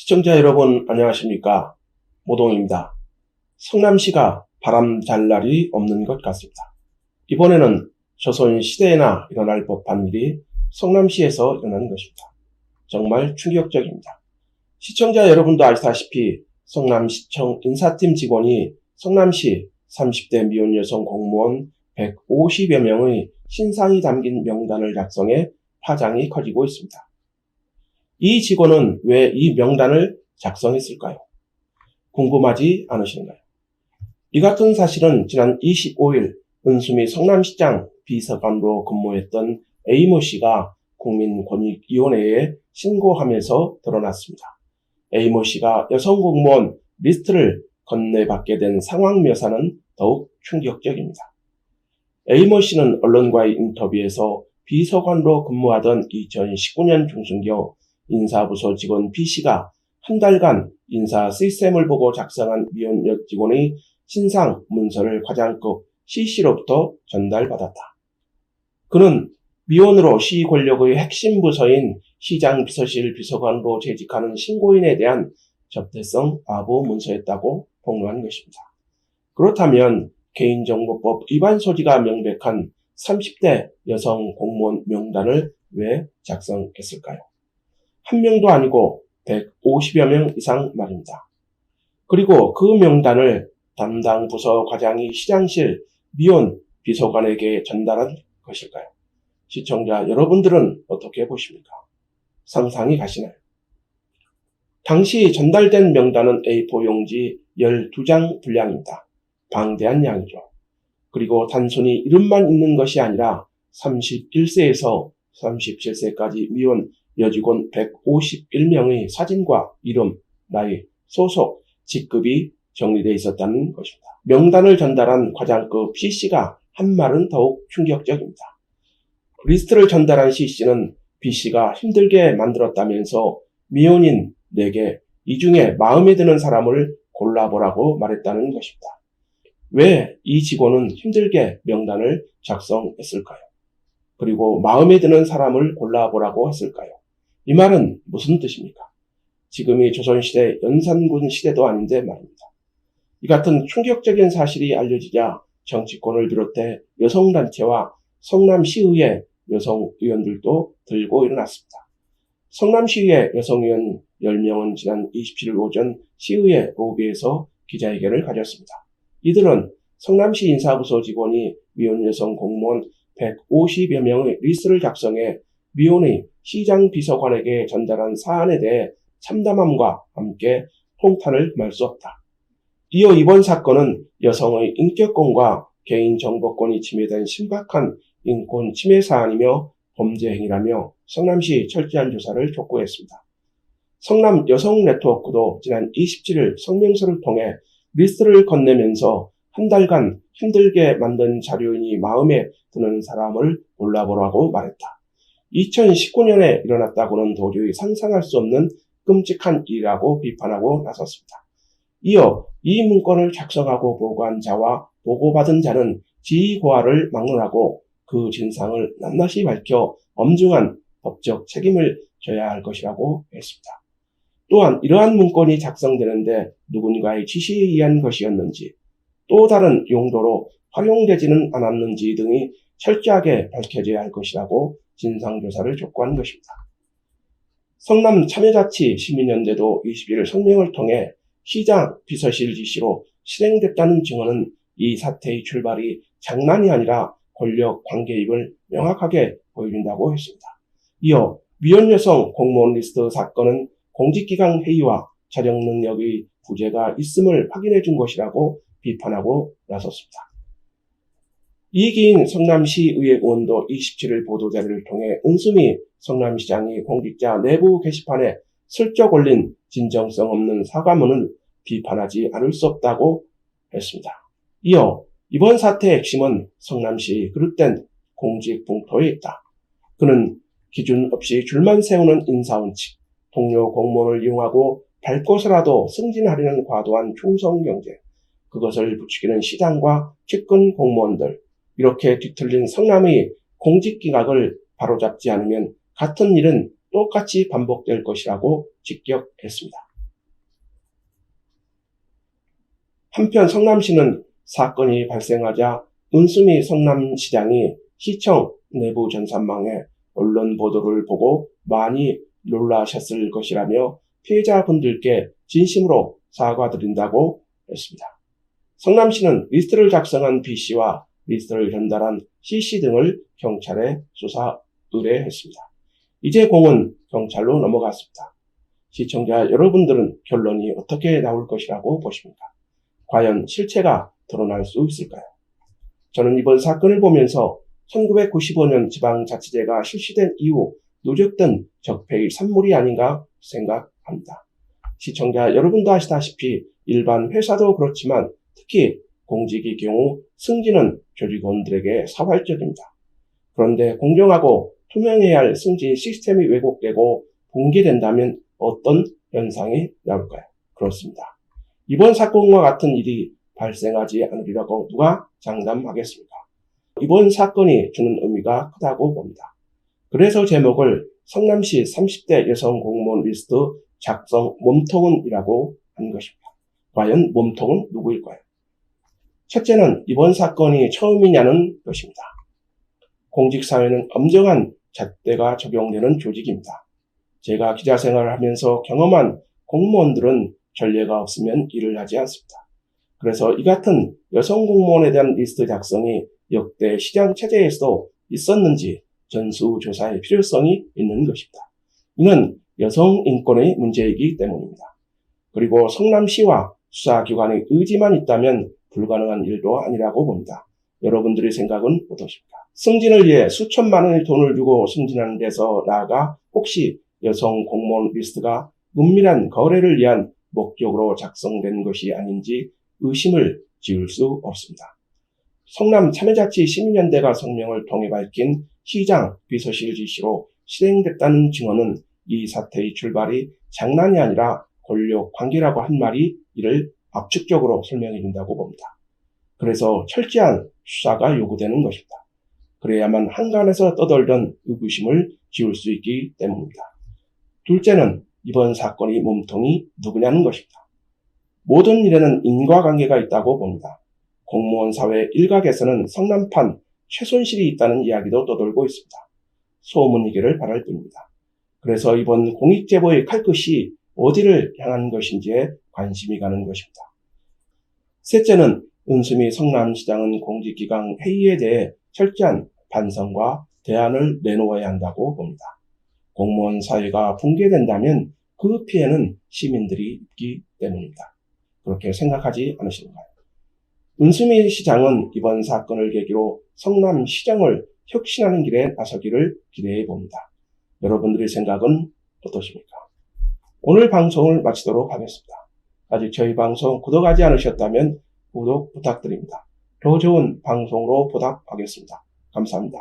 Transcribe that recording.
시청자 여러분 안녕하십니까 모동입니다. 성남시가 바람 잘 날이 없는 것 같습니다. 이번에는 조선 시대에나 일어날 법한 일이 성남시에서 일어난 것입니다. 정말 충격적입니다. 시청자 여러분도 아시다시피 성남시청 인사팀 직원이 성남시 30대 미혼 여성 공무원 150여 명의 신상이 담긴 명단을 작성해 파장이 커지고 있습니다. 이 직원은 왜 이 명단을 작성했을까요? 궁금하지 않으신가요? 이 같은 사실은 지난 25일 은수미 성남시장 비서관으로 근무했던 A모 씨가 국민권익위원회에 신고하면서 드러났습니다. A모 씨가 여성 공무원 리스트를 건네받게 된 상황 묘사는 더욱 충격적입니다. A모 씨는 언론과의 인터뷰에서 비서관으로 근무하던 2019년 중순경 인사부서 직원 B씨가 한 달간 인사 시스템을 보고 작성한 미혼 여직원의 신상 문서를 과장급 C씨로부터 전달받았다. 그는 미혼으로 시 권력의 핵심 부서인 시장 비서실 비서관으로 재직하는 신고인에 대한 접대성 아부 문서였다고 폭로한 것입니다. 그렇다면 개인정보법 위반 소지가 명백한 30대 여성 공무원 명단을 왜 작성했을까요? 한 명도 아니고 150여 명 이상 말입니다. 그리고 그 명단을 담당 부서 과장이 시장실 미혼 비서관에게 전달한 것일까요? 시청자 여러분들은 어떻게 보십니까? 상상이 가시나요? 당시 전달된 명단은 A4 용지 12장 분량입니다. 방대한 양이죠. 그리고 단순히 이름만 있는 것이 아니라 31세에서 37세까지 미혼 여직원 151명의 사진과 이름, 나이, 소속, 직급이 정리되어 있었다는 것입니다. 명단을 전달한 과장급 C씨가 한 말은 더욱 충격적입니다. 리스트를 전달한 C씨는 B씨가 힘들게 만들었다면서 미혼인 4개, 이 중에 마음에 드는 사람을 골라보라고 말했다는 것입니다. 왜 이 직원은 힘들게 명단을 작성했을까요? 그리고 마음에 드는 사람을 골라보라고 했을까요? 이 말은 무슨 뜻입니까? 지금이 조선시대 연산군 시대도 아닌데 말입니다. 이 같은 충격적인 사실이 알려지자 정치권을 비롯해 여성단체와 성남시의회 여성 의원들도 들고 일어났습니다. 성남시의회 여성의원 10명은 지난 27일 오전 시의회 로비에서 기자회견을 가졌습니다. 이들은 성남시 인사부서 직원이 미혼 여성 공무원 150여 명의 리스트를 작성해 미혼의 시장 비서관에게 전달한 사안에 대해 참담함과 함께 통탄을 말 수 없다. 이어 이번 사건은 여성의 인격권과 개인정보권이 침해된 심각한 인권 침해 사안이며 범죄 행위라며 성남시 철저한 조사를 촉구했습니다. 성남 여성 네트워크도 지난 27일 성명서를 통해 리스트를 건네면서 한 달간 힘들게 만든 자료인이 마음에 드는 사람을 골라보라고 말했다. 2019년에 일어났다고는 도저히 상상할 수 없는 끔찍한 일이라고 비판하고 나섰습니다. 이어 이 문건을 작성하고 보고한 자와 보고받은 자는 지휘고하를 막론하고 그 진상을 낱낱이 밝혀 엄중한 법적 책임을 져야 할 것이라고 했습니다. 또한 이러한 문건이 작성되는데 누군가의 지시에 의한 것이었는지 또 다른 용도로 활용되지는 않았는지 등이 철저하게 밝혀져야 할 것이라고 진상조사를 촉구한 것입니다. 성남 참여자치 시민연대도 21일 성명을 통해 시장 비서실 지시로 실행됐다는 증언은 이 사태의 출발이 장난이 아니라 권력 관계입을 명확하게 보여준다고 했습니다. 이어 미혼 여성 공무원 리스트 사건은 공직기강 회의와 자정 능력의 부재가 있음을 확인해 준 것이라고 비판하고 나섰습니다. 이기인 성남시의회 의원도 27일 보도자료를 통해 은수미 성남시장이 공직자 내부 게시판에 슬쩍 올린 진정성 없는 사과문을 비판하지 않을 수 없다고 했습니다. 이어 이번 사태의 핵심은 성남시 그릇된 공직 봉토에 있다. 그는 기준 없이 줄만 세우는 인사원칙, 동료 공무원을 이용하고 밟고서라도 승진하려는 과도한 충성 경제, 그것을 부추기는 시장과 측근 공무원들, 이렇게 뒤틀린 성남의 공직기각을 바로잡지 않으면 같은 일은 똑같이 반복될 것이라고 직격했습니다. 한편 성남시는 사건이 발생하자 은수미 성남시장이 시청 내부 전산망에 언론 보도를 보고 많이 놀라셨을 것이라며 피해자분들께 진심으로 사과드린다고 했습니다. 성남시는 리스트를 작성한 B씨와 리스트를 전달한 C씨 등을 경찰에 수사 의뢰했습니다. 이제 공은 경찰로 넘어갔습니다. 시청자 여러분들은 결론이 어떻게 나올 것이라고 보십니까? 과연 실체가 드러날 수 있을까요? 저는 이번 사건을 보면서 1995년 지방자치제가 실시된 이후 누적된 적폐의 산물이 아닌가 생각합니다. 시청자 여러분도 아시다시피 일반 회사도 그렇지만 특히 공직의 경우 승진은 조직원들에게 사활적입니다. 그런데 공정하고 투명해야 할 승진 시스템이 왜곡되고 붕괴된다면 어떤 현상이 나올까요? 그렇습니다. 이번 사건과 같은 일이 발생하지 않으리라고 누가 장담하겠습니까? 이번 사건이 주는 의미가 크다고 봅니다. 그래서 제목을 성남시 30대 여성 공무원 리스트 작성 몸통은이라고 한 것입니다. 과연 몸통은 누구일까요? 첫째는 이번 사건이 처음이냐는 것입니다. 공직사회는 엄정한 잣대가 적용되는 조직입니다. 제가 기자 생활을 하면서 경험한 공무원들은 전례가 없으면 일을 하지 않습니다. 그래서 이 같은 여성 공무원에 대한 리스트 작성이 역대 시장 체제에서도 있었는지 전수조사의 필요성이 있는 것입니다. 이는 여성 인권의 문제이기 때문입니다. 그리고 성남시와 수사기관의 의지만 있다면 불가능한 일도 아니라고 봅니다. 여러분들의 생각은 어떠십니까? 승진을 위해 수천만 원의 돈을 주고 승진하는 데서 나아가 혹시 여성 공무원 리스트가 은밀한 거래를 위한 목적으로 작성된 것이 아닌지 의심을 지을 수 없습니다. 성남 참여자치 시민연대가 성명을 통해 밝힌 시장 비서실 지시로 실행됐다는 증언은 이 사태의 출발이 장난이 아니라 권력 관계라고 한 말이 이를 압축적으로 설명해 준다고 봅니다. 그래서 철저한 수사가 요구되는 것입니다. 그래야만 한간에서 떠돌던 의구심을 지울 수 있기 때문입니다. 둘째는 이번 사건의 몸통이 누구냐는 것입니다. 모든 일에는 인과관계가 있다고 봅니다. 공무원 사회 일각에서는 성남판 최순실이 있다는 이야기도 떠돌고 있습니다. 소문이기를 바랄 뿐입니다. 그래서 이번 공익제보의 칼끝이 어디를 향한 것인지에 관심이 가는 것입니다. 셋째는 은수미 성남시장은 공직기강 회의에 대해 철저한 반성과 대안을 내놓아야 한다고 봅니다. 공무원 사회가 붕괴된다면 그 피해는 시민들이 입기 때문입니다. 그렇게 생각하지 않으신가요? 은수미 시장은 이번 사건을 계기로 성남시장을 혁신하는 길에 나서기를 기대해 봅니다. 여러분들의 생각은 어떠십니까? 오늘 방송을 마치도록 하겠습니다. 아직 저희 방송 구독하지 않으셨다면 구독 부탁드립니다. 더 좋은 방송으로 보답하겠습니다. 감사합니다.